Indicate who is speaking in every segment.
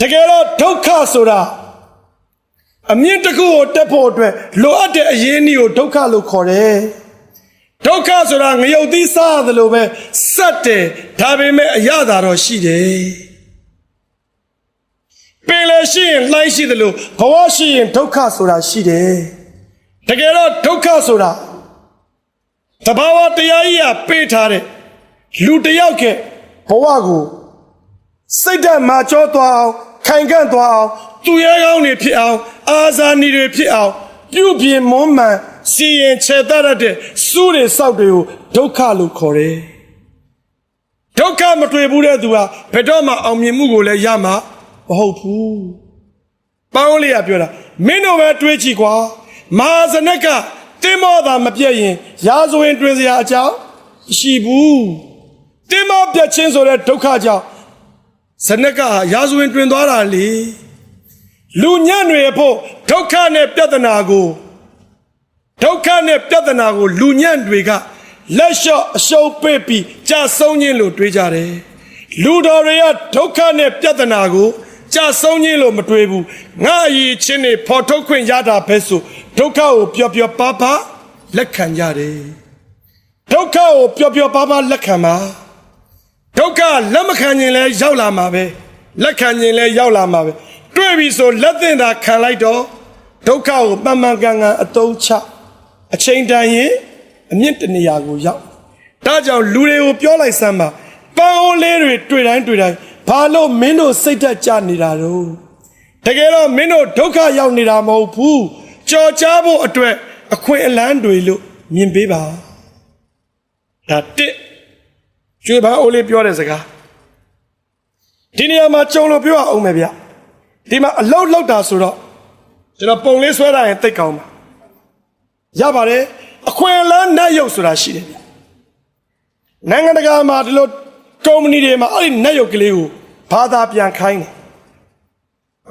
Speaker 1: တကယ်တော့ဒုက္ခဆိုတာအမြင့်တစ်ခုကိုတက်ဖို့အတွက်လိုအပ်တဲ့အရင်းအနှီးကိုဒုက္ခလို့ခေါ်တယ်ဒုက္ခဆိုတာငရုတ်သီးစားရတယ်လို့ပဲစက်တယ်ဒါပေမဲ့အရသာတော့ရှိတယ်ပင်လည်းရှိရင်လှိုင်းရှိတယ်လို့ဘဝရှိရင်ဒုက္ခဆိုတာရှိတယ်တကယ်တော့ဒုက္ခဆိုတာတဘာဝတရားကြီးကပေးထားတဲ့လူတစ်ယောက်ကဘဝကို စိတ်ဓာတ်မာကျောသွားအောင်ခိုင်ခန့်သွားအောင်သူရဲကောင်းတွေဖြစ်အောင်အာဇာနည်တွေဖြစ်အောင်ပြုပြင်မွမ်းမံစီရင်ခြေတတ်တဲ့စူးတွေစောက်တွေကိုဒုက္ခလို့ခေါ်တယ်ဒုက္ခမတွေ့ဘူးတဲ့သူဟာဘယ်တော့မှအောင်မြင်မှုကိုလည်းရမှာမဟုတ်ဘူးပေါင်းလေးကပြောတာမင်းတို့ပဲတွေးကြည့်ကွာမဟာဇနက်ကတင်းမောသာမပြည့်ရင်ရာဇဝင်တွင်စရာအကြောင်းမရှိဘူးတင်းမောပြတ်ချင်းဆိုတဲ့ဒုက္ခကြောင့် ဇနက်ကရာဇဝင်တွင်သွားတာလေလူညံ့တွေဖို့ဒုက္ခနဲ့ပြဿနာကိုဒုက္ခနဲ့ပြဿနာကိုလူညံ့တွေကလက်လျှော့အရှုံးပေးပြီးကြာဆုံးခြင်းလို့တွေးကြတယ်လူတော်တွေကဒုက္ခနဲ့ပြဿနာကိုကြာဆုံးခြင်းလို့မတွေးဘူးငါအရေးချင်းတွေဖော်ထုတ်ခွင့်ရတာပဲဆိုဒုက္ခကိုပျော်ပျော်ပါပါလက်ခံကြတယ်ဒုက္ခကိုပျော်ပျော်ပါပါလက်ခံပါ ဒုက္ခလက်မခံခြင်းလဲရောက်လာမှာပဲလက်ခံခြင်းလဲရောက်လာမှာပဲတွေ့ပြီဆိုလက်သင့်တာခံလိုက်တော့ဒုက္ခကိုမှန်မှန်ကန်ကန်အသုံးချအချိန်တန်ရင်အမြင့်တနေရာကိုရောက်ဒါကြောင့်လူတွေကိုပြောလိုက်စမ်းပါပန်းအိုးလေးတွေတွေ့တိုင်းတွေ့တိုင်းဘာလို့မင်းတို့စိတ်သက်ကြနေတာတော့တကယ်တော့မင်းတို့ဒုက္ခရောက်နေတာမဟုတ်ဘူးကြော်ကြားဖို့အတွက်အခွင့်အလန်းတွေလို့မြင်ပေးပါဒါတစ် ကျွေးပန်းအိုးလေးပြောတဲ့စကားဒီနေရာမှာကြုံလို့ပြောအောင်မယ်ဗျဒီမှာအလောက်လောက်တာဆိုတော့ကျွန်တော်ပုံလေးဆွဲတာရင်တိတ်ကောင်းပါရပါတယ်အခွင့်အလမ်းနဲ့ရုပ်ဆိုတာရှိတယ်ဗျနိုင်ငံတကာမှာဒီလိုကုမ္ပဏီတွေမှာအဲ့ဒီနဲ့ရုပ်ကလေးကိုဘာသာပြန်ခိုင်းတယ်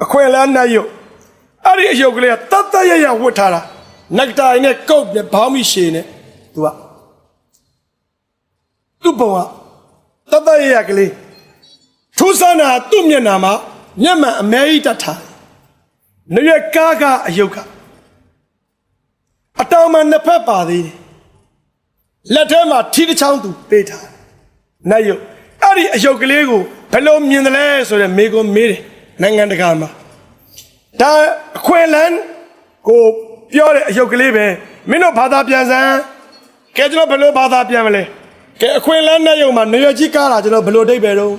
Speaker 1: အခွင့်အလမ်းနဲ့ရုပ်အဲ့ဒီအယုတ်ကလေးကတတ်တတ်ရရဝတ်ထားတာနက်တိုင်နဲ့ကုတ်နဲ့ဘောင်းမီရှည်နဲ့သူကသူ့ပုံက တတ်တတ်ရရကလေးထူးဆန်းတာသူ့မျက်နှာမှာမျက်မှန်အမဲကြီးတတ်ထားတယ်။နေရကားကအယုတ်ကအတောင်မှနှစ်ဖက်ပါသေးတယ်။လက်ထဲမှာထီးတစ်ချောင်းသူပေးထားတယ်။နတ်ယုတ်အဲ့ဒီအယုတ်ကလေးကိုဘယ်လိုမြင်တယ်လဲဆိုတော့မေကွန်မေးတယ်နိုင်ငံတကာမှာဒါအခွင့်အလန်းကိုပြောတဲ့အယုတ်ကလေးပဲမင်းတို့ဘာသာပြန်စမ်းကဲကျွန်တော်ဘယ်လိုဘာသာပြန်မလဲ ကဲအခွင့်အလမ်းနဲ့ယုံမှာနေရကြီးကားတာကျွန်တော်ဘယ်လိုအဓိပ္ပာယ်တော့